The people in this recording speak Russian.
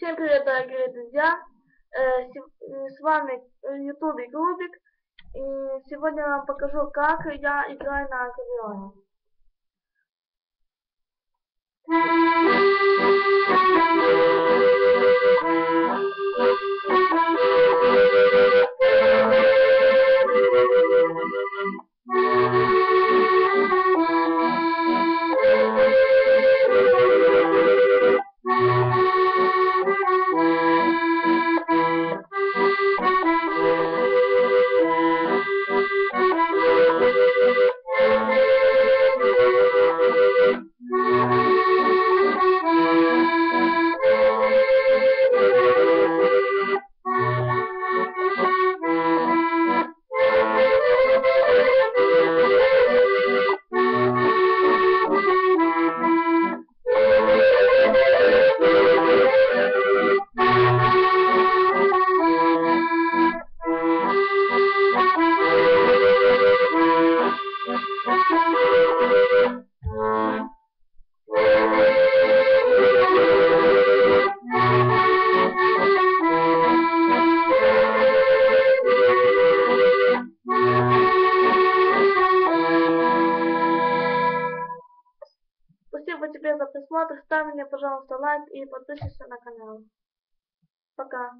Всем привет, дорогие друзья! Э, с вами Ютубик Рубик. И сегодня я вам покажу, как я играю на аккордеоне. Спасибо тебе за просмотр. Ставь мне, пожалуйста, лайк и подписывайся на канал. Пока.